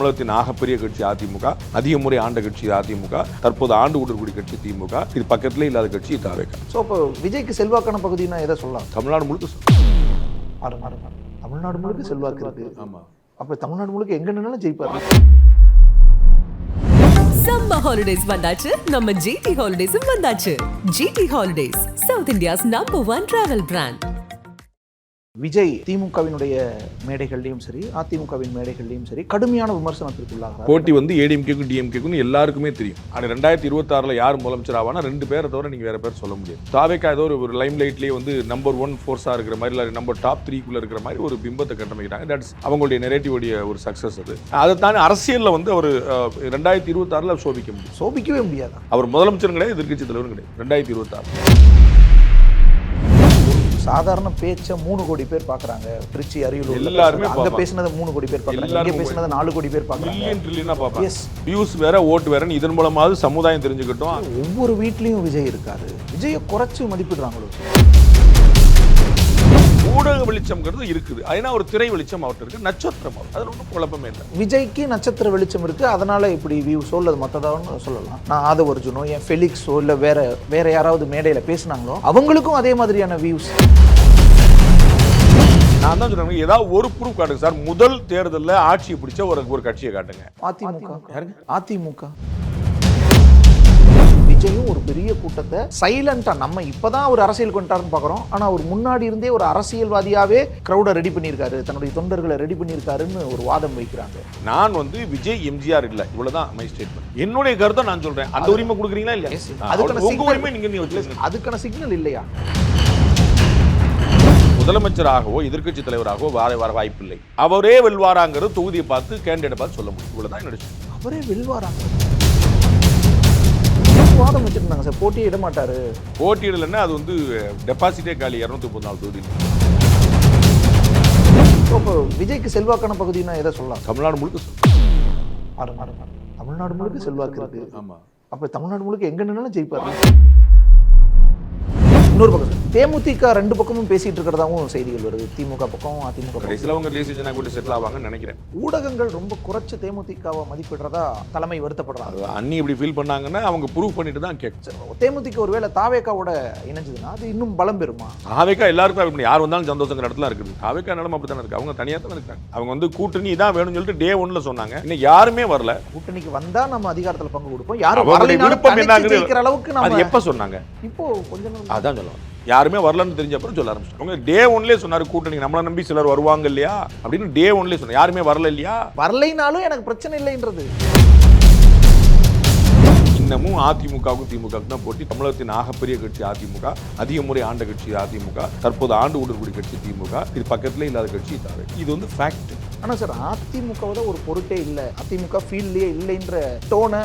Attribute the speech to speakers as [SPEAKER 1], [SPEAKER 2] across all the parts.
[SPEAKER 1] தமிழகத்தின் ஆகப்பெரிய கட்சி அதிமுக அதிக முறை ஆண்ட கட்சி அதிமுக தற்போது ஆண்டு கொண்டிருக்கூடிய கட்சி திமுக இது பக்கத்திலே இல்லாத கட்சி தாவேக
[SPEAKER 2] ஸோ அப்போ விஜய்க்கு செல்வாக்கான பகுதினா எதை சொல்லலாம்?
[SPEAKER 1] தமிழ்நாடு முழுக்க.
[SPEAKER 2] தமிழ்நாடு முழுக்க செல்வாக்கு இருக்கு.
[SPEAKER 1] ஆமா.
[SPEAKER 2] அப்ப தமிழ்நாடு முழுக்க எங்க நின்னாலும் ஜெயிப்பாரு.
[SPEAKER 3] சம்மர் ஹாலிடேஸ் வந்தாச்சு. நம்ம ஜிடி ஹாலிடேஸும் வந்தாச்சு. GT holidays south India's number one travel brand
[SPEAKER 2] Vijay திமுகவினுடைய மேடைகள்லையும் சரி அதிமுகவின் மேடைகள்லையும் சரி கடுமையான விமர்சனத்திற்குள்ளாகிறார்.
[SPEAKER 1] போட்டி வந்து ஏடிஎம்கேக்கும் டிஎம்கேக்கும் எல்லாருக்குமே தெரியும். ஆனால் ரெண்டாயிரத்தி இருபத்தாறில் யார் முதலமைச்சர் ஆவானா? ரெண்டு பேரை தவிர நீங்கள் வேற பேர் சொல்ல முடியாது. தாவேக்கா ஏதோ ஒரு லைம் லைட்லேயே வந்து நம்பர் ஒன் ஃபோர்ஸாக இருக்கிற மாதிரி இல்லை நம்பர் டாப் த்ரீக்குள்ளே இருக்கிற மாதிரி ஒரு பிம்பத்தை கட்டமைக்கிறாங்க. தட்ஸ் அவங்களுடைய நெரேட்டிவோடைய ஒரு சக்ஸஸ் அது. அதை தாண்டி அரசியலில் வந்து அவர் ரெண்டாயிரத்தி இருபத்தாறில் சோபிக்க முடியும்.
[SPEAKER 2] சோபிக்கவே முடியாதா?
[SPEAKER 1] அவர் முதலமைச்சரும் கிடையாது எதிர்க்கட்சி தலைவரும் கிடையாது. ரெண்டாயிரத்தி இருபத்தாறு.
[SPEAKER 2] சாதாரண பேச்ச மூணு கோடி பேர் பாக்குறாங்க திருச்சி அரியலூர்
[SPEAKER 1] எல்லாருமே
[SPEAKER 2] அங்க. பேசினதை மூணு கோடி பேர்
[SPEAKER 1] எல்லாரும்
[SPEAKER 2] இங்க பேசினதை நாலு கோடி பேர்
[SPEAKER 1] பார்ப்பாங்க.
[SPEAKER 2] எஸ்
[SPEAKER 1] வியூஸ் வேற ஓட்டு வேறன்னு இதன் மூலமாவது சமுதாயம் தெரிஞ்சுக்கிட்டோம்.
[SPEAKER 2] ஒவ்வொரு வீட்லயும் விஜய் இருக்காரு. விஜயை குறைச்சு மதிப்பிடுறாங்களோ?
[SPEAKER 1] ஊடக வெளிச்சம்ங்கிறது இருக்குது. ஏன்னா ஒரு திரை வெளிச்சம் அவர்கிட்ட இருக்கு. நட்சத்திரம் அவர். அதில் ஒன்றும் குழப்பமே இல்லை.
[SPEAKER 2] விஜய்க்கு நட்சத்திர வெளிச்சம் இருக்கு. அதனால இப்படி வியூஸோ இல்லை மற்றதான்னு சொல்லலாம். நான் ஆதவர்ஜுனோ என் ஃபெலிக்ஸோ இல்லை வேற வேற யாராவது மேடையில் பேசுனாங்களோ அவங்களுக்கும் அதே மாதிரியான வியூஸ்
[SPEAKER 1] நான் தான் சொல்றேன் ஏதாவது ஒரு ப்ரூஃப் காட்டுங்க சார். முதல் தேர்தலில் ஆட்சியை பிடிச்ச ஒரு ஒரு கட்சியை காட்டுங்க.
[SPEAKER 2] அதிமுக. அதிமுக. விஜயும் ஒரு பெரிய கூட்டத்தை சைலண்டா நம்ம இப்பதான் ஒரு அரசியல் கொண்டாருன்னு பார்க்குறோம். ஆனா அவர் முன்னாடி இருந்தே ஒரு அரசியல்வாதியாவே கிரௌடை ரெடி பண்ணியிருக்காரு. தன்னுடைய தொண்டர்களை ரெடி பண்ணியிருக்காருன்னு ஒரு வாதம் வைக்கிறாங்க.
[SPEAKER 1] நான் வந்து விஜய் எம்ஜிஆர் இல்ல. இவ்வளவுதான் மை ஸ்டேட்மெண்ட் என்னுடைய கருத்தை நான் சொல்றேன். அந்த உரிமை கொடுக்குறீங்களா இல்ல
[SPEAKER 2] அதுக்கான
[SPEAKER 1] உரிமை நீங்க.
[SPEAKER 2] அதுக்கான சிக்னல் இல்லையா?
[SPEAKER 1] முதலமைச்சராகவோ எதிர்க்கட்சி தலைவராகவோ வர வர வாய்ப்பில்லை. அவரே வெல்வாராங்கிறது தொகுதியை பார்த்து கேண்டிடேட் பார்த்து சொல்ல முடியும். இவ்வளவுதான் என்னோட.
[SPEAKER 2] அவரே வெல்வாராங்க வாதம் வச்சிருந்தாங்க சார். போட்டியே இட மாட்டாரு.
[SPEAKER 1] போட்டியிடலைன்னா அது வந்து டெபாசிட்டே காலி இரநூத்தி முப்பத்தி நாலு தொகுதி
[SPEAKER 2] அப்போ விஜய்க்கு செல்வாக்கான பகுதினா எதை சொல்லலாம்?
[SPEAKER 1] தமிழ்நாடு முழுக்க சொல்றேன்.
[SPEAKER 2] பாருங்க, பாருங்க. தமிழ்நாடு முழுக்க செல்வாக்கு இருக்கு.
[SPEAKER 1] ஆமா.
[SPEAKER 2] அப்ப தமிழ்நாடு முழுக்க எங்க நின்னாலும் ஜெயிப்பாரு. இன்னொரு பக்கம் தேமுதிக ரெண்டு பக்கமும் பேசிட்டு இருக்கிறதாவும் செய்திகள் வருது. திமுக பக்கம் அதிமுக பக்கம்.
[SPEAKER 1] அவங்க லேசி கூட செட்டில் ஆவாங்கன்னு நினைக்கிறேன்.
[SPEAKER 2] ஊடகங்கள் ரொம்ப குறைச்சு தேமுதிகவை மதிப்பிடுறதா தலைமை வருத்தப்படுறாங்க.
[SPEAKER 1] அண்ணி இப்படி ஃபீல் பண்ணாங்கன்னா அவங்க ப்ரூவ் பண்ணிட்டு தான் கேட்கும்.
[SPEAKER 2] தேமுதிக ஒருவேளை தாவேக்காவோட இணைஞ்சதுன்னா அது இன்னும் பலம் பெறுமா?
[SPEAKER 1] ஆவேக்கா எல்லாருக்கும் அப்படி யார் வந்தாலும் சந்தோஷங்கிற இடத்துல இருக்குது. ஆவேக்கா நிலம அப்படி தானே இருக்கு. அவங்க தனியாக தான் இருக்காங்க. அவங்க வந்து கூட்டணி தான் வேணும்னு சொல்லிட்டு டே ஒன்ல சொன்னாங்க. இன்னும் யாருமே வரல.
[SPEAKER 2] கூட்டணிக்கு வந்தா நம்ம அதிகாரத்துல பங்கு கொடுப்போம். யாரும்
[SPEAKER 1] விருப்பம்
[SPEAKER 2] ஜெயிக்கிற அளவுக்கு நம்ம
[SPEAKER 1] எப்ப சொன்னாங்க?
[SPEAKER 2] இப்போ கொஞ்ச நாள்
[SPEAKER 1] அதான் சொல்லுவாங்க. யாருமே வரலன்னு தெரிஞ்ச அப்புறம் சொல்ல ஆரம்பிச்சிட்டாங்க. அவங்க டே ஒன்லேயே சொன்னாரு கூட்டணி நம்மளை நம்பி சிலர் வருவாங்க இல்லையா? அப்படின்னு டே ஒன்லேயே சொன்னாங்க யாருமே வரல இல்லையா?
[SPEAKER 2] வரலைனாலும் எனக்கு பிரச்சனை இல்லைன்றது.
[SPEAKER 1] இன்னமும் அதிமுகவுக்கும் திமுகவுக்கும் தான் போட்டி. தமிழகத்தின் ஆகப்பெரிய கட்சி அதிமுக அதிக முறை ஆண்ட கட்சி அதிமுக தற்போது ஆண்டு கொண்டிருக்கூடிய கட்சி திமுக இது பக்கத்திலே இல்லாத கட்சி தாவே இது வந்து ஃபேக்ட்
[SPEAKER 2] ஆனா சார் அதிமுகவோட ஒரு பொருட்டே இல்லை. அதிமுக ஃபீல்ட்லயே இல்லைன்ற டோனை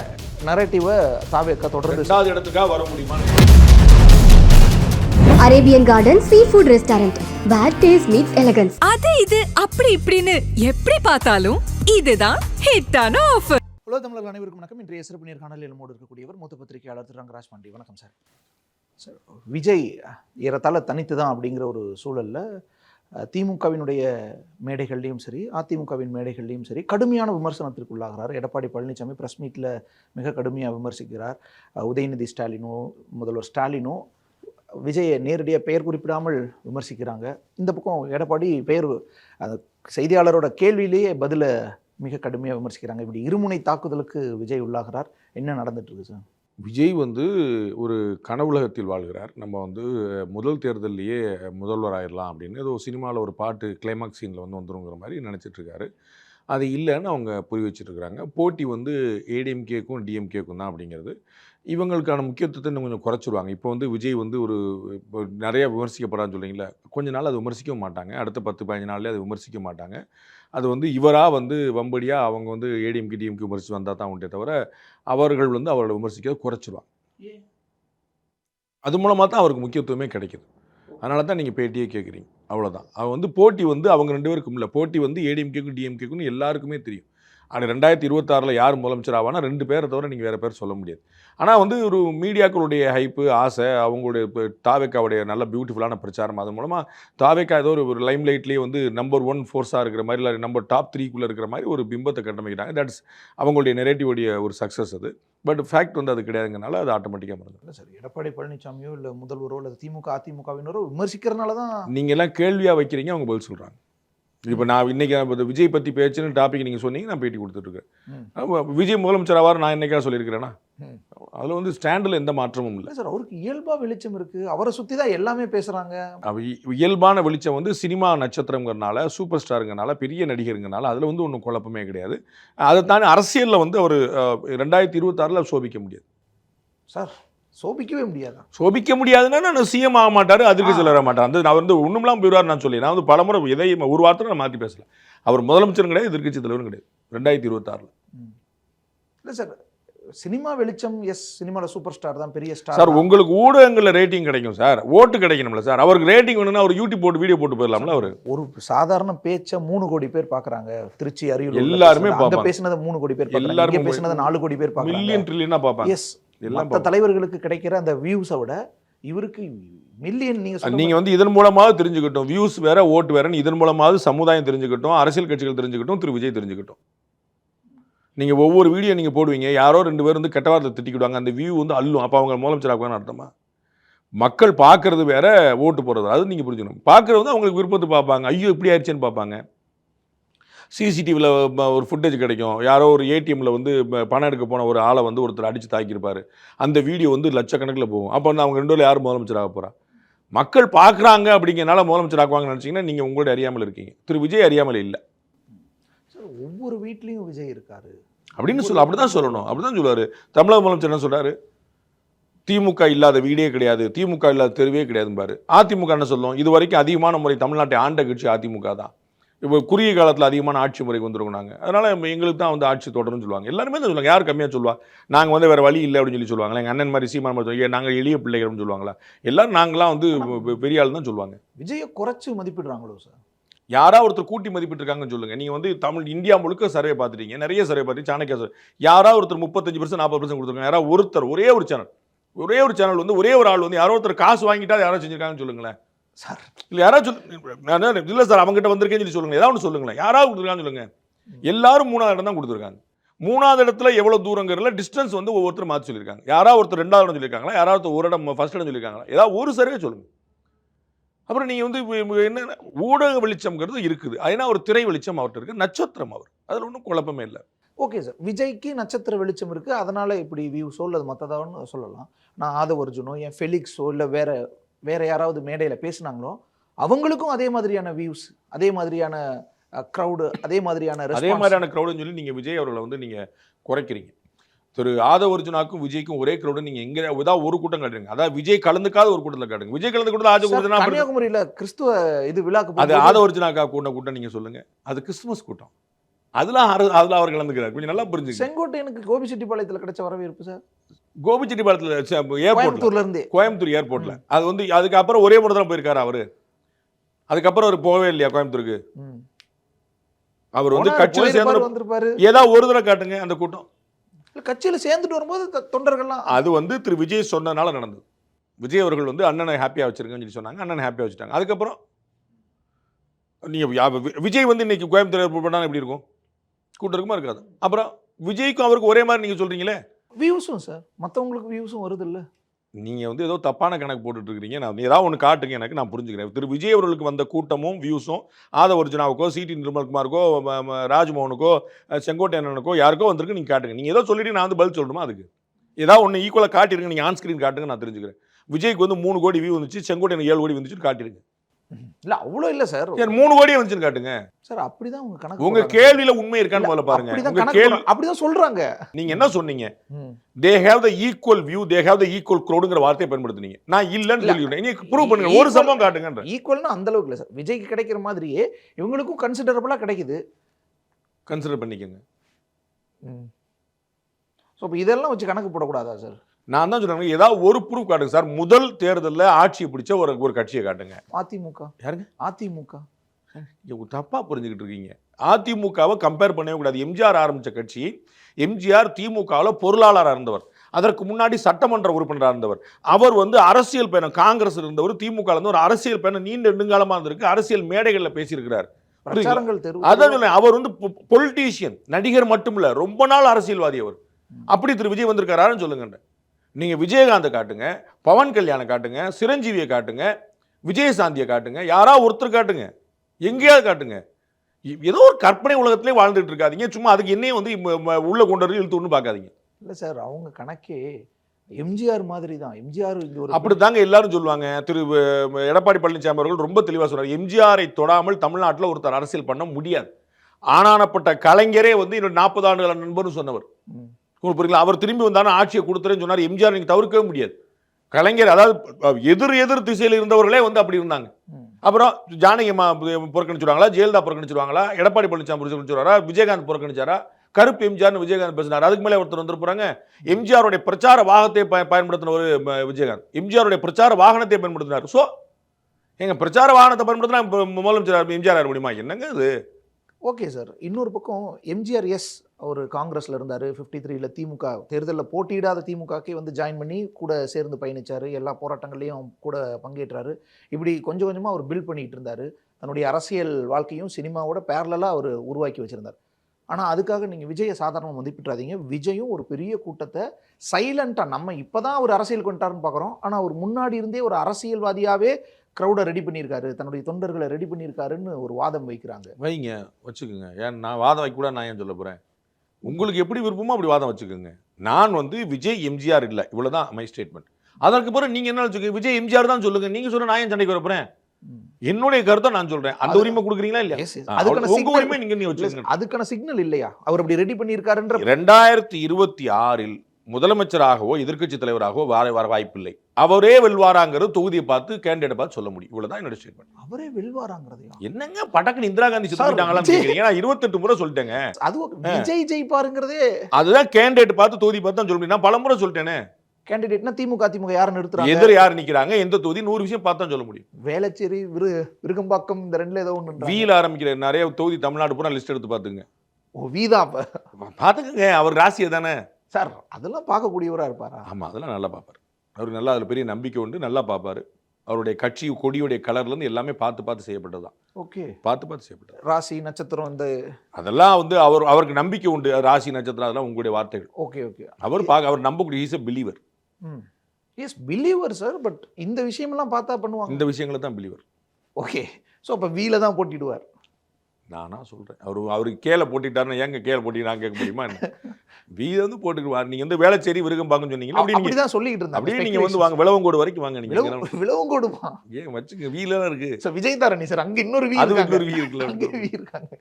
[SPEAKER 2] நரேட்டிவை தாவேக்கா தொடர்ந்து
[SPEAKER 1] ரெண்டாவது இடத்துக்காக வர முடியுமா
[SPEAKER 4] Arabian garden sea food restaurant where taste meets elegance
[SPEAKER 3] அது இது அப்படி இப்படின்னு எப்படி பார்த்தாலும் இதுதான் ஹிட்டான ஆஃபர்
[SPEAKER 2] உலக தமிழர்கள் அனைவருக்கும் வணக்கம். இன்றைய சிறப்பு நேர்காணலில் நம்மோடு இருக்கக்கூடியவர் மூத்த பத்திரிகையாளர் திரு ரங்கராஜ் பாண்டி வணக்கம் சார். சார் விஜய் ஏறத்தாழ தனித்து தான் அப்படிங்கிற ஒரு சூழல்ல திமுகவினுடைய மேடைகள்லையும் சரி அதிமுகவின் மேடைகள்லையும் சரி கடுமையான விமர்சனத்திற்குள்ளாகிறார் எடப்பாடி பழனிசாமி ப்ரெஸ் மீட்டில் மிக கடுமையாக விமர்சிக்கிறார். உதயநிதி ஸ்டாலினோ முதல்வர் ஸ்டாலினோ விஜயை நேரடியாக பெயர் குறிப்பிடாமல் விமர்சிக்கிறாங்க. இந்த பக்கம் எடப்பாடி பெயர் அந்த செய்தியாளரோட கேள்வியிலேயே பதிலை மிக கடுமையாக விமர்சிக்கிறாங்க. இப்படி இருமுனை தாக்குதலுக்கு விஜய் உள்ளாகிறார். என்ன நடந்துட்டு இருக்கு சார்?
[SPEAKER 1] விஜய் வந்து ஒரு கனவுலகத்தில் வாழ்கிறார். நம்ம வந்து முதல் தேர்தல்லையே முதல்வர் ஆயிடலாம் அப்படின்னு ஏதோ சினிமாவில் ஒரு பாட்டு கிளைமாக்ஸ் சீனில் வந்து வந்துருங்கிற மாதிரி நினச்சிட்ருக்காரு. அது இல்லைன்னு அவங்க புரி வச்சுட்டு போட்டி வந்து ஏடிஎம்கேக்கும் டிஎம்கேக்கும் தான் அப்படிங்கிறது. இவங்களுக்கான முக்கியத்துவத்தை இன்னும் கொஞ்சம் குறைச்சிருவாங்க. இப்போ வந்து விஜய் வந்து ஒரு இப்போ நிறைய விமர்சிக்கப்படுறான்னு சொல்றீங்களா கொஞ்ச நாள் அதை விமர்சிக்க மாட்டாங்க. அடுத்த பத்து பதினஞ்சு நாள்லேயே அதை விமர்சிக்க மாட்டாங்க. அது வந்து இவராக வந்து வம்படியாக அவங்க வந்து ஏடிஎம்கே டிஎம்கே விமர்சித்து வந்தால் தான் உண்டே தவிர அவர்கள் வந்து அவரோட விமர்சிக்கிறத குறைச்சிருவாங்க. அது மூலமாக தான் அவருக்கு முக்கியத்துவமே கிடைக்குது. அதனால தான் நீங்கள் பேட்டியே கேட்குறீங்க அவ்வளோதான் அவன் வந்து போட்டி வந்து அவங்க ரெண்டு பேருக்கும் இல்லை. போட்டி வந்து ஏடிஎம்கேக்கும் டிஎம்கேக்கும் எல்லாருக்குமே தெரியும். ஆனால் ரெண்டாயிரத்தி இருபத்தாறில் யார் முதலமைச்சர் ஆவானா ரெண்டு பேரை தவிர நீங்கள் வேறு பேர் சொல்ல முடியாது. ஆனால் வந்து ஒரு மீடியாக்களுடைய ஹைப்பு ஆசை அவங்களுடைய இப்போ தாவேக்காவுடைய நல்ல பியூட்டிஃபுல்லான பிரச்சாரம் அது மூலமாக தாவேக்கா ஏதோ ஒரு ஒரு லைம் லைட்லேயே வந்து நம்பர் ஒன் ஃபோர்ஸாக இருக்கிற மாதிரி இல்லை நம்பர் டாப் த்ரீக்குள்ளே இருக்கிற மாதிரி ஒரு பிம்பத்தை கட்டமைக்கிறாங்க. தட்ஸ் அவங்களுடைய நெரேட்டிவோடைய ஒரு சக்ஸஸ் அது. பட் ஃபேக்ட் வந்து அது கிடையாதுங்கனால அது ஆட்டோமேட்டிக்காக மறந்து
[SPEAKER 2] இல்லை சார் எடப்பாடி பழனிசாமியோ இல்லை முதல்வரோ இல்லை திமுக அதிமுகவினரோ விமர்சிக்கிறதுனால தான்
[SPEAKER 1] நீங்கள் எல்லாம் கேள்வியாக வைக்கிறீங்க அவங்க பதில் சொல்கிறாங்க இப்போ நான் இன்னைக்கு இப்போ விஜய் பற்றி பேச்சுன்னு டாபிக் நீங்கள் சொன்னீங்க நான் பேட்டி கொடுத்துட்ருக்கேன். விஜய் முதலமைச்சர் ஆவார் நான் என்னைக்கா சொல்லியிருக்கிறேன்னா. அதில் வந்து ஸ்டாண்டில் எந்த மாற்றமும் இல்லை.
[SPEAKER 2] சார் அவருக்கு இயல்பா வெளிச்சம் இருக்கு. அவரை சுற்றி தான் எல்லாமே பேசுகிறாங்க
[SPEAKER 1] இயல்பான வெளிச்சம் வந்து சினிமா நட்சத்திரங்கிறனால சூப்பர் ஸ்டாருங்கிறனால பெரிய நடிகருங்கிறனால அதில் வந்து ஒன்றும் குழப்பமே கிடையாது. அதை தாண்டி அரசியலில் வந்து அவர் ரெண்டாயிரத்தி இருபத்தாறில் சோபிக்க முடியாது.
[SPEAKER 2] சார் சோபிக்கவே முடியாதா?
[SPEAKER 1] சோபிக்க முடியாதுன்னா நான் சிஎம் ஆக மாட்டார் அதுக்கு சிலர மாட்டார். அந்த நான் வந்து ஒன்றும்லாம் போயிடுவார் நான் சொல்லி நான் வந்து பலமுறை எதை ஒரு வார்த்தை நான் மாற்றி பேசல. அவர் முதலமைச்சரும் கிடையாது எதிர்க்கட்சி தலைவரும் கிடையாது. ரெண்டாயிரத்தி இருபத்தாறில்.
[SPEAKER 2] இல்லை சார் சினிமா வெளிச்சம் எஸ் சினிமாவில் சூப்பர் ஸ்டார் தான் பெரிய ஸ்டார்
[SPEAKER 1] சார் உங்களுக்கு ஊடகங்களில் ரேட்டிங் கிடைக்கும் சார். ஓட்டு கிடைக்கணும்ல சார். அவருக்கு ரேட்டிங் வேணும்னா அவர் யூடியூப் போட்டு வீடியோ போட்டு போயிடலாம்ல அவர்.
[SPEAKER 2] ஒரு சாதாரண பேச்ச மூணு கோடி பேர் பார்க்கறாங்க திருச்சி அரியலூர்
[SPEAKER 1] எல்லாருமே
[SPEAKER 2] அங்க. பேசினது மூணு கோடி பேர்
[SPEAKER 1] எல்லாருமே
[SPEAKER 2] பேசினது நாலு கோடி பேர் பார்க்கறாங்க
[SPEAKER 1] மில்லியன் ட்ரில்லியனாக பார்ப்பாங்க.
[SPEAKER 2] எஸ். மற்ற தலைவர்களுக்கு கிடைக்கிற அந்த வியூஸை விட இவருக்கு மில்லியன் நீங்க சொல்ல
[SPEAKER 1] நீங்க வந்து இதன் மூலமாவது தெரிஞ்சுக்கட்டும். வியூஸ் வேற ஓட்டு வேறன்னு இதன் மூலமாவது சமுதாயம் தெரிஞ்சுக்கட்டும். அரசியல் கட்சிகள் தெரிஞ்சுக்கட்டும். திரு விஜய் தெரிஞ்சுக்கட்டும். நீங்க ஒவ்வொரு வீடியோ நீங்க போடுவீங்க. யாரோ ரெண்டு பேர் வந்து கெட்ட வார்த்தை திட்டிக்கிடுவாங்க. அந்த வியூ வந்து அள்ளும். அப்போ அவங்க முதலமைச்சர் ஆக்குவான்னு அர்த்தமா? மக்கள் பார்க்கறது வேற ஓட்டு போடுறது. அது நீங்க புரிஞ்சுக்கணும். பார்க்கறது வந்து அவங்களுக்கு விருப்பத்தை பார்ப்பாங்க. ஐயோ இப்படி ஆயிடுச்சேன்னு பார்ப்பாங்க. சிசிடிவியில் ஒரு ஃபுட்டேஜ் கிடைக்கும். யாரோ ஒரு ஏடிஎம்ல வந்து பணம் எடுக்க போன ஒரு ஆளை வந்து ஒருத்தர் அடிச்சு தாக்கியிருப்பாரு. அந்த வீடியோ வந்து லட்சக்கணக்கில் போகும். அப்போ வந்து அவங்க ரெண்டு யார் முதலமைச்சர் ஆக போறா? மக்கள் பார்க்குறாங்க அப்படிங்கிறனால முதலமைச்சர் ஆக்குவாங்கன்னு நினச்சிங்கன்னா நீங்கள் உங்களுடைய அறியாமல் இருக்கீங்க. திரு. விஜய் அறியாமல் இல்லை.
[SPEAKER 2] சார் ஒவ்வொரு வீட்லயும் விஜய் இருக்காரு.
[SPEAKER 1] அப்படின்னு சொல்ல அப்படி தான் சொல்லணும். அப்படி தான் சொல்லுவார். தமிழக முதலமைச்சர் என்ன சொல்றாரு? திமுக இல்லாத வீடே கிடையாது. திமுக இல்லாத தெருவே கிடையாதும்பாரு. அதிமுக என்ன சொல்லும்? இது வரைக்கும் அதிகமான முறை தமிழ்நாட்டை ஆண்ட கட்சி அதிமுக தான். இப்போ குறுகிய காலத்தில் அதிகமான ஆட்சி முறைக்கு வந்துருக்கோம் நாங்கள் அதனால் எங்களுக்கு தான் வந்து ஆட்சி தொடரும்னு சொல்லுவாங்க. எல்லாருமே தான் சொல்லுவாங்க. யார் கம்மியாக சொல்லுவா? நாங்கள் வந்து வேறு வழி இல்லை அப்படின்னு சொல்லி சொல்லுவாங்களா எங்கள் அண்ணன் மாதிரி சீமான் மாதிரி நாங்கள் எளிய பிள்ளைகள் அப்படின்னு சொல்லுவாங்களா? எல்லாரும் நாங்களாம் வந்து பெரிய ஆள் தான் சொல்லுவாங்க.
[SPEAKER 2] விஜயை குறைச்சு மதிப்பிடுறாங்களோ சார்?
[SPEAKER 1] யாரா ஒருத்தர் கூட்டி மதிப்பிட்டிருக்காங்கன்னு சொல்லுங்க. நீங்க வந்து தமிழ் இந்தியா முழுக்க சர்வே பார்த்துட்டீங்க. நிறைய சர்வே பார்த்து சாணக்கியா சர்வே. யாரா ஒருத்தர் முப்பத்தஞ்சு பர்சன்ட் நாற்பது பர்சன்ட் கொடுத்துருக்காங்க. யாரா ஒருத்தர் ஒரே ஒரு சேனல் ஒரே ஒரு சேனல் வந்து ஒரே ஒரு ஆள் வந்து யாரோ ஒருத்தர் காசு வாங்கிட்டா யாரோ செஞ்சிருக்காங்கன்னு சொல்லுங்களேன்.
[SPEAKER 2] சார்.
[SPEAKER 1] இல்ல யாராவது சொல் நான் இல்ல சார் அவங்ககிட்ட வந்திருக்கேன்னு சொல்லி சொல்லுங்க. ஏதாவது ஒன்று சொல்லுங்களேன். யாராவது கொடுத்துருக்கான்னு சொல்லுங்க. எல்லாரும் மூணாவது இடம் தான் கொடுத்துருக்காங்க. மூணாவது இடத்துல எவ்வளவு தூரங்கிறதுல டிஸ்டன்ஸ் வந்து ஒவ்வொருத்தர் மாற்றி சொல்லியிருக்காங்க. யாராவது ஒருத்தர் ரெண்டாவது இடம் சொல்லியிருக்காங்களா? யாராவது ஒரு இடம் ஃபர்ஸ்ட் இடம் சொல்லியிருக்காங்களா? ஏதாவது ஒரு சர்வே சொல்லுங்க. அப்புறம் நீங்க வந்து என்ன ஊடக வெளிச்சம்ங்கிறது இருக்குது. அதனா ஒரு திரை வெளிச்சம் அவர்கிட்ட இருக்கு. நட்சத்திரம் அவர். அதுல ஒன்றும் குழப்பமே இல்லை.
[SPEAKER 2] Okay sir. விஜய்க்கு நட்சத்திர வெளிச்சம் இருக்கு. அதனால இப்படி வியூஸோ இல்லை மற்றதான்னு சொல்லலாம். நான் ஆதவ அர்ஜுனோ என் ஃபெலிக்ஸோ இல்லை வேற வேற யாராவது மேடையில் பேசுனாங்களோ அவங்களுக்கும் அதே மாதிரியான வியூஸ் அதே மாதிரியான க்ரௌடு அதே மாதிரியான
[SPEAKER 1] அதே. மாதிரியான க்ரௌடுன்னு சொல்லி நீங்க விஜய் அவர்களை வந்து நீங்க குறைக்கிறீங்க. திரு ஆதவ அர்ஜுனாக்கும் விஜய்க்கும் ஒரே க்ரௌடு நீங்க எங்க ஏதாவது ஒரு கூட்டம் காட்டுறீங்க. அதாவது விஜய் கலந்துக்காத ஒரு கூட்டத்தில் காட்டுங்க. விஜய் கலந்து கூட்டத்தில் ஆதவ அர்ஜுனா
[SPEAKER 2] கன்னியாகுமரியில கிறிஸ்துவ இது விழாக்கு
[SPEAKER 1] அது ஆதவ அர்ஜுனாக்கா கூட்ட கூட்டம் நீங்க சொல்லுங்க. அது கிறிஸ்துமஸ் கூட்டம். அதெல்லாம் அதுல அவர் கலந்துக்கிறார். கொஞ்சம் நல்லா புரிஞ்சுங்க
[SPEAKER 2] செங்கோட்டையனுக்கு கோபிச்செட்டிப்பாளையத்தில் கிடைச்ச வரவேற்பு சார்?
[SPEAKER 1] கோபிச்செட்டிப்பாளையத்தில் ஏர்போர்ட்ல
[SPEAKER 2] கோயம்புத்தூர்ல இருந்தே
[SPEAKER 1] கோயம்புத்தூர் ஏர்போர்ட்ல அது வந்து அதுக்கப்புறம் ஒரே முறை தான் போயிருக்காரு அவரு? அதுக்கப்புறம் அவர் போகவே இல்லையா கோயம்புத்தூருக்கு. அவர் வந்து கட்சியில சேர்ந்து
[SPEAKER 2] வந்திருப்பாரு.
[SPEAKER 1] ஏதாவது ஒரு தடவை காட்டுங்க அந்த கூட்டம்.
[SPEAKER 2] கட்சியில சேர்ந்துட்டு வரும்போது தொண்டர்கள்லாம்
[SPEAKER 1] அது வந்து திரு விஜய் சொன்னனால நடந்தது. விஜய் அவர்கள் வந்து அண்ணனை ஹாப்பியாக வச்சிருங்கன்னு சொல்லி சொன்னாங்க. அண்ணனை ஹாப்பியாக வச்சுட்டாங்க. அதுக்கப்புறம் நீங்கள் விஜய் வந்து இன்னைக்கு கோயம்புத்தூர் ஏர்போர்ட் பண்ணால் எப்படி இருக்கும்? கூட்டம் இருக்குமா இருக்காது. அப்புறம் விஜய்க்கும் அவருக்கு ஒரே மாதிரி நீங்கள் சொல்கிறீங்களே
[SPEAKER 2] வியூஸும் சார். மற்றவங்களுக்கு வியூஸும் வருது இல்ல
[SPEAKER 1] நீங்கள் வந்து ஏதோ தப்பான கணக்கு போட்டுட்டு இருக்கிறீங்க நான் ஏதாவது ஒன்று காட்டுங்க எனக்கு நான் புரிஞ்சுக்கிறேன். திரு விஜய் அவர்களுக்கு வந்த கூட்டமும் வியூஸும் ஆதவ அர்ஜுனாவுக்கோ சிடி நிர்மல்குமாருக்கோ ராஜ்மோகனுக்கோ அஹ், செங்கோட்டையனுக்கோ யாருக்கோ வந்திருக்கு நீங்கள் காட்டுங்க. நீங்கள் ஏதோ சொல்லிட்டு நான் வந்து பதில் சொல்லணுமா அதுக்கு? ஏதாவது ஒன்று ஈக்குவலாக காட்டிருங்க நீங்கள் ஆன் ஸ்க்ரீன் காட்டுங்க நான் தெரிஞ்சுக்கிறேன். விஜய்க்கு வந்து மூணு கோடி வியூ வந்துச்சு செங்கோட்டையனுக்கு ஏழு கோடி வந்துச்சுன்னு காட்டிருங்க.
[SPEAKER 2] இல்ல அவ்வளோ இல்ல சார்.
[SPEAKER 1] சரி மூணு கோடியே வந்துச்சுன்னு காட்டுங்க.
[SPEAKER 2] சார் அப்படிதான் உங்க கணக்கு
[SPEAKER 1] உங்க. கேள்வியில உண்மை இருக்கான்னு முதல்ல பாருங்க.
[SPEAKER 2] அப்படிதான். அப்படிதான் சொல்றாங்க.
[SPEAKER 1] நீங்க என்ன சொன்னீங்க. They have the equal view they have the equal க்ரௌடுங்கிற வார்த்தையை பயன்படுத்துனீங்க. நான் இல்லைன்னு
[SPEAKER 2] இல்ல.
[SPEAKER 1] சொல்லிவிட்டேன் நீ ப்ரூவ் பண்ணுங்க. ஒரு சம்பவம் காட்டுங்கன்ற.
[SPEAKER 2] ஈக்குவல்னா அந்த அளவுக்கு இல்ல சார். விஜய்க்கு கிடைக்கிற மாதிரியே இவங்களுக்கும் கன்சிடரபிளா கிடைக்குது.
[SPEAKER 1] கன்சிடர் பண்ணிக்கோங்க.
[SPEAKER 2] ஸோ இப்போ இதெல்லாம் வச்சு கணக்கு போடக்கூடாதா சார்?
[SPEAKER 1] நான் தான் சொல்றேன் ஏதாவது ஒரு ப்ரூஃப் காட்டுங்க சார். முதல் தேர்தலில் ஆட்சியை பிடிச்ச ஒரு ஒரு கட்சியை காட்டுங்க.
[SPEAKER 2] அதிமுக.
[SPEAKER 1] யாருங்க?
[SPEAKER 2] அதிமுக.
[SPEAKER 1] நீங்க தப்பா புரிஞ்சுக்கிட்டு இருக்கீங்க. அதிமுகவை கம்பேர் பண்ணவே கூடாது. எம்ஜிஆர் ஆரம்பிச்ச கட்சி எம்ஜிஆர் திமுகவில் பொருளாளராக இருந்தவர். அதற்கு முன்னாடி சட்டமன்ற உறுப்பினராக இருந்தவர். அவர் வந்து அரசியல் பயணம் காங்கிரஸ் இருந்தவர் திமுக இருந்து ஒரு அரசியல் பயணம் நீண்ட நெடுங்காலமா இருந்திருக்கு. அரசியல் மேடைகளில் பேசியிருக்கிறார். அதான் அவர் வந்து பொலிட்டீஷியன் நடிகர் மட்டும் இல்ல ரொம்ப நாள் அரசியல்வாதி அவர். அப்படி திரு. விஜய் வந்திருக்காரான்னு சொல்லுங்க. நீங்க விஜயகாந்தை காட்டுங்க பவன் கல்யாணை காட்டுங்க சிரஞ்சீவியை காட்டுங்க விஜயசாந்தியை காட்டுங்க யாரா ஒருத்தர் காட்டுங்க எங்கேயாவது காட்டுங்க. ஏதோ ஒரு கற்பனை உலகத்திலே வாழ்ந்துட்டு இருக்காதீங்க சும்மா அதுக்கு என்னையும் வந்து உள்ள கொண்டு வந்து இழுத்து ஒன்றும் பார்க்காதீங்க.
[SPEAKER 2] இல்லை சார் அவங்க கணக்கே எம்ஜிஆர் மாதிரி தான். எம்ஜிஆர் இங்க ஒரு
[SPEAKER 1] அப்படித்தாங்க எல்லாரும் சொல்லுவாங்க. திரு எடப்பாடி பழனிசாமி அவர்கள் ரொம்ப தெளிவா சொல்றாரு. எம்ஜிஆரை தொடாமல் தமிழ்நாட்டில் ஒருத்தர் அரசியல் பண்ண முடியாது. ஆனானப்பட்ட கலைஞரே வந்து இன்னும் நாற்பது ஆண்டுகள் நண்பர்னு சொன்னவர். உங்களுக்கு புரியுங்களா? அவர் திரும்பி வந்தாலும் ஆட்சியை கொடுத்துறேன்னு சொன்னார். எம்ஜிஆர் நீங்க தவிர்க்கவே முடியாது. கலைஞர் அதாவது எதிர் எதிர் திசையில் இருந்தவர்களே வந்து அப்படி இருந்தாங்க. அப்புறம் ஜானகி அம்மா புறக்கணிச்சிருவாங்களா? ஜெயலலிதா புறக்கணிச்சிருவாங்களா? எடப்பாடி பழனிசாமி புறக்கணிச்சிருவாரா? விஜயகாந்த் புறக்கணிச்சாரா? கருப்பு எம்ஜிஆர்னு விஜயகாந்த் பேசினார். அதுக்கு மேலே ஒருத்தர் வந்து போறாங்க எம்ஜிஆருடைய பிரச்சார வாகனத்தை ப- பயன்படுத்தின ஒரு விஜயகாந்த். எம்ஜிஆருடைய பிரச்சார வாகனத்தை பயன்படுத்தினார். ஸோ எங்க பிரச்சார வாகனத்தை பயன்படுத்தினா முதலமைச்சர் எம்ஜிஆர் முடியுமா என்னங்க இது?
[SPEAKER 2] Okay sir. இன்னொரு பக்கம் எம்ஜிஆர் எஸ் அவர் காங்கிரஸில் இருந்தார். ஃபிஃப்டி த்ரீல திமுக தேர்தலில் போட்டியிடாத திமுகக்கே வந்து ஜாயின் பண்ணி கூட சேர்ந்து பயணிச்சார். எல்லா போராட்டங்கள்லேயும் கூட பங்கேற்றாரு. இப்படி கொஞ்சம் கொஞ்சமாக அவர் பில்ட் பண்ணிட்டு இருந்தார். தன்னுடைய அரசியல் வாழ்க்கையும் சினிமாவோட பேரலாக அவர் உருவாக்கி வச்சுருந்தார். ஆனால் அதுக்காக நீங்கள் விஜயை சாதாரணமாக மதிப்பிட்றாதீங்க விஜயும் ஒரு பெரிய கூட்டத்தை சைலண்ட்டாக நம்ம இப்போ தான் ஒரு அரசியல் கொண்டாருன்னு பார்க்குறோம் ஆனால் அவர் முன்னாடி இருந்தே ஒரு அரசியல்வாதியாகவே க்ரௌடை ரெடி பண்ணியிருக்காரு தன்னுடைய தொண்டர்களை ரெடி பண்ணியிருக்காருன்னு ஒரு வாதம் வைக்கிறாங்க.
[SPEAKER 1] வைங்க வச்சுக்கோங்க. ஏன் நான் வாதம் வைக்க கூட நான் ஏன் சொல்ல போறேன்? உங்களுக்கு எப்படி விருப்பமோ அப்படி வாதம் வச்சுக்கோங்க. நான் வந்து விஜய் எம்ஜிஆர் இல்லை இவ்வளவுதான் மை ஸ்டேட்மெண்ட் அதற்கு பிறகு நீங்க என்ன வச்சுக்கோங்க விஜய் எம்ஜிஆர் தான் சொல்லுங்க. நீங்க சொல்ல நான் ஏன் சண்டைக்கு வர போறேன்?
[SPEAKER 2] ம்.
[SPEAKER 1] என்னுடைய கருத்தை நான் சொல்றேன். அந்த உரிமை கொடுக்குறீங்களா இல்லையா?
[SPEAKER 2] அதுக்கான
[SPEAKER 1] உங்க உரிமை நீங்க நீ வச்சுக்கோங்க.
[SPEAKER 2] அதுக்கான சிக்னல் இல்லையா? அவர் அப்படி ரெடி பண்ணியிருக்காருன்ற
[SPEAKER 1] ரெண்டாயிரத்தி இருபத்தி ஆறில் முதலமைச்சராகவோ எதிர்க்கட்சி தலைவராகவோ வர வர வாய்ப்பில்லை. அவரே வெல்வாராங்கிறது தொகுதியை பார்த்து கேண்டிடேட் பார்த்து சொல்ல முடியும். இவ்வளவுதான் என்னோட ஸ்டேட்மெண்ட்
[SPEAKER 2] அவரே வெல்வாராங்கிறதையா?
[SPEAKER 1] என்னங்க? பட்டக்குன்னு இந்திரா காந்தி நான் இருபத்தெட்டு முறை சொல்லிட்டேங்க.
[SPEAKER 2] அது விஜய் ஜெயிப்பாருங்கிறதே
[SPEAKER 1] அதுதான் கேண்டிடேட் பார்த்து தொகுதி பார்த்து தான் சொல்ல முடியும். நான் பலமுறை சொல்லிட்டேனே.
[SPEAKER 2] கேண்டிடேட்னா திமுக திமுக யாரை நிறுத்துறாங்க
[SPEAKER 1] எதிர் யார் நிக்கிறாங்க? எந்த தொகுதி? நூறு விஷயம் பார்த்து சொல்ல முடியும்.
[SPEAKER 2] வேளச்சேரி விரு விருகம்பாக்கம் இந்த ரெண்டுல ஏதோ ஒன்று
[SPEAKER 1] வீல ஆரம்பிக்கிற நிறைய தொகுதி தமிழ்நாடு பூரா லிஸ்ட் எடுத்து பாத்துங்க
[SPEAKER 2] ஓ வீதா அப்ப.
[SPEAKER 1] பாத்துக்கங்க அவர் ராசியை தானே.
[SPEAKER 2] சார் அதெல்லாம் பார்க்கக்கூடியவரா இருப்பாரா?
[SPEAKER 1] ஆமா அதெல்லாம் நல்லா பார்ப்பாரு. அவருக்கு நல்லா அதுல பெரிய நம்பிக்கை உண்டு நல்லா பார்ப்பாரு. அவருடைய கட்சி கொடியுடைய கலர்ல இருந்து எல்லாமே பார்த்து பார்த்து செய்யப்பட்டதுதான்.
[SPEAKER 2] ஓகே.
[SPEAKER 1] பார்த்து பார்த்து செய்யப்பட்டது.
[SPEAKER 2] ராசி நட்சத்திரம் இந்த
[SPEAKER 1] அதெல்லாம் வந்து அவர் அவருக்கு நம்பிக்கை உண்டு ராசி நட்சத்திரம் அதெல்லாம் உங்களுடைய வார்த்தைகள்.
[SPEAKER 2] Okay okay.
[SPEAKER 1] அவர் பார்க்க அவர் நம்பக்கூடிய இஸ் பிலீவர்
[SPEAKER 2] ம். எஸ் பிலீவர் சார் பட் இந்த விஷயமெல்லாம் பார்த்தா பண்ணுவாங்க.
[SPEAKER 1] இந்த விஷயங்களை தான் பிலீவர்
[SPEAKER 2] ஓகே. ஸோ அப்போ வீல தான் போட்டிடுவார்.
[SPEAKER 1] நானா சொல்றேன். அவர் அவருக்கு கீழே போட்டிட்டாருன்னா ஏங்க கீழே போட்டி நான் கேட்க முடியுமா வீத வந்து போட்டுக்குவார். நீங்க வந்து வேளச்சேரி விருகம்பாக்கம் சொன்னீங்க அப்படி நீங்க
[SPEAKER 2] அப்படிதான் சொல்லிட்டு இருந்தாங்க
[SPEAKER 1] அப்படியே நீங்க வந்து வாங்க விளவங்கோடு வரைக்கும் வாங்க நீங்க.
[SPEAKER 2] விளவு விளவும் கொடுமா?
[SPEAKER 1] ஏன் வச்சுங்க வீலாம் இருக்கு.
[SPEAKER 2] சார் விஜய் தாரணி சார் அங்க இன்னொரு வீ
[SPEAKER 1] அது. இன்னொரு வீ இருக்குல்ல
[SPEAKER 2] வீ இருக்காங்க.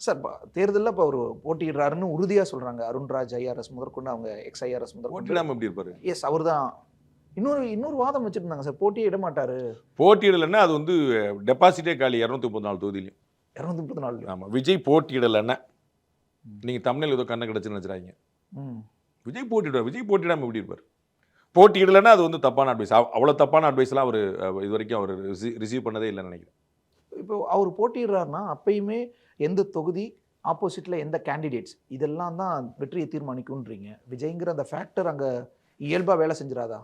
[SPEAKER 2] சார் தேர்தலில் இப்போ அவர் போட்டியிடுறாருன்னு உறுதியா சொல்றாங்க. அருண்ராஜ் ஐஆர்எஸ் முதற்கொண்டு அவங்க எக்ஸ் ஐஆர்எஸ் முதற்கொண்டு.
[SPEAKER 1] எப்படி இருப்பாரு?
[SPEAKER 2] எஸ் அவர் தான் இன்னொரு இன்னொரு வாதம் வச்சிருந்தாங்க சார் போட்டியே இட மாட்டாரு.
[SPEAKER 1] போட்டியிடலைன்னா அது வந்து டெபாசிட்டே காலி இரநூத்தி முப்பத்தி நாலு தொகுதியிலையும்.
[SPEAKER 2] இரநூத்தி முப்பத்தி நாலு
[SPEAKER 1] ஆமா விஜய் போட்டியிடலைன்னா நீங்க தமிழில் ஏதோ கண்ணை கிடச்சுன்னு
[SPEAKER 2] ம்.
[SPEAKER 1] விஜய் போட்டிடுவார் விஜய் போட்டிடாம எப்படி இருப்பார்? போட்டியிடலைன்னா அது வந்து தப்பான அட்வைஸ் அவ்வளோ தப்பான அட்வைஸ்லாம் அவர் இது வரைக்கும் அவர் ரிசீவ் பண்ணதே இல்லைன்னு நினைக்கிறேன்.
[SPEAKER 2] இப்போ அவர் போட்டியிடுறாருன்னா அப்பயுமே எந்த தொகுதி ஆப்போசிட்ல எந்த கேண்டிடேட்ஸ் இதெல்லாம் தான் வெற்றியை தீர்மானிக்கும்ன்றீங்க. விஜய்ங்கிற அந்த ஃபேக்டர் அங்க இயல்பா வேலை செஞ்சிடாதா?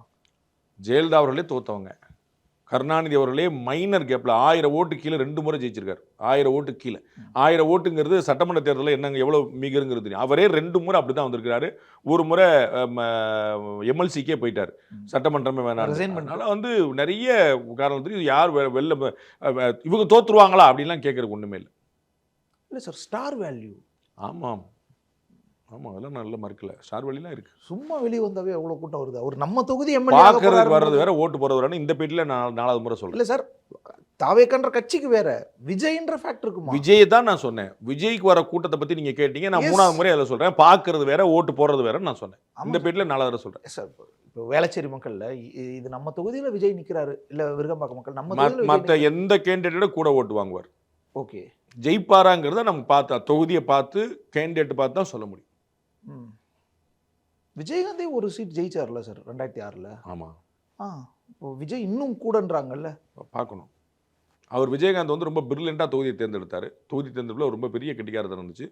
[SPEAKER 1] ஜெயலலிதா அவர்களே தோத்தவங்க. கருணாநிதி அவர்களே மைனர் கேப்பில் ஆயிரம் ஓட்டு கீழே ரெண்டு முறை ஜெயிச்சிருக்காரு. ஆயிரம் ஓட்டு கீழே. ஆயிரம் ஓட்டுங்கிறது சட்டமன்ற தேர்தலில் என்னங்க எவ்வளோ மிகுங்கிறது தெரியும். அவரே ரெண்டு முறை அப்படி தான் வந்திருக்கிறாரு. ஒரு முறை எம்எல்சிக்கே போயிட்டார். சட்டமன்றமே வேணாம். அதனால வந்து நிறைய காரணத்துக்கு யார் வெ- வெளில இவங்க தோத்துருவாங்களா அப்படின்லாம் கேட்கறதுக்கு ஒன்றுமே இல்லை.
[SPEAKER 2] இல்ல சார் ஸ்டார் வேல்யூ
[SPEAKER 1] ஆமாம். ஆமாம் அதெல்லாம் நல்ல மறுக்கல. ஸ்டார் வழிலாம் இருக்கு.
[SPEAKER 2] சும்மா வெளியே வந்தாவே எவ்வளவு கூட்டம் வருது. அவர் நம்ம தொகுதி எம்எல்ஏ
[SPEAKER 1] பார்க்கறதுக்கு வர்றது வேற ஓட்டு வேற இந்த பேட்டில் நான் நாலாவது முறை சொல்றேன்.
[SPEAKER 2] இல்ல சார் தாவேக்கன்ற கட்சிக்கு வேற விஜய்ன்ற ஃபேக்ட் இருக்குமா?
[SPEAKER 1] விஜய் தான் நான் சொன்னேன். விஜய்க்கு வர கூட்டத்தை பத்தி நீங்க கேட்டீங்க நான். மூணாவது முறை அதில் சொல்றேன். பார்க்கறது வேற ஓட்டு போறது வேற நான் சொன்னேன். இந்த பேட்டில் நாலாவது சொல்றேன்.
[SPEAKER 2] சார் இப்போ வேளச்சேரி மக்கள்ல இது நம்ம தொகுதியில விஜய் நிக்கிறாரு இல்ல விருகம்பாக்கம் மக்கள் நம்ம
[SPEAKER 1] ம-
[SPEAKER 2] தொகுதியில
[SPEAKER 1] மத்த எந்த கேண்டிடேட்டோட கூட ஓட்டு வாங்குவார்.
[SPEAKER 2] ஓகே.
[SPEAKER 1] ஜெயிப்பாராங்கிறத நம்ம பார்த்தா தொகுதியை பார்த்து கேண்டிடேட் பார்த்து தான் சொல்ல முடியும்.
[SPEAKER 2] விஜயகாந்தே ஒரு சீட் ஜெயிச்சார்ல சார் ரெண்டாயிரத்தி ஆறுல?
[SPEAKER 1] ஆமா.
[SPEAKER 2] ஆ இப்போ விஜய் இன்னும் கூடன்றாங்கல்ல?
[SPEAKER 1] பார்க்கணும். அவர் விஜயகாந்த் வந்து ரொம்ப பிரில்லியண்ட்டாக தொகுதியை தேர்ந்தெடுத்தார். தொகுதி தேர்ந்தெடுப்பில் ரொம்ப பெரிய கெட்டிக்காரத்தனம் இருந்துச்சு.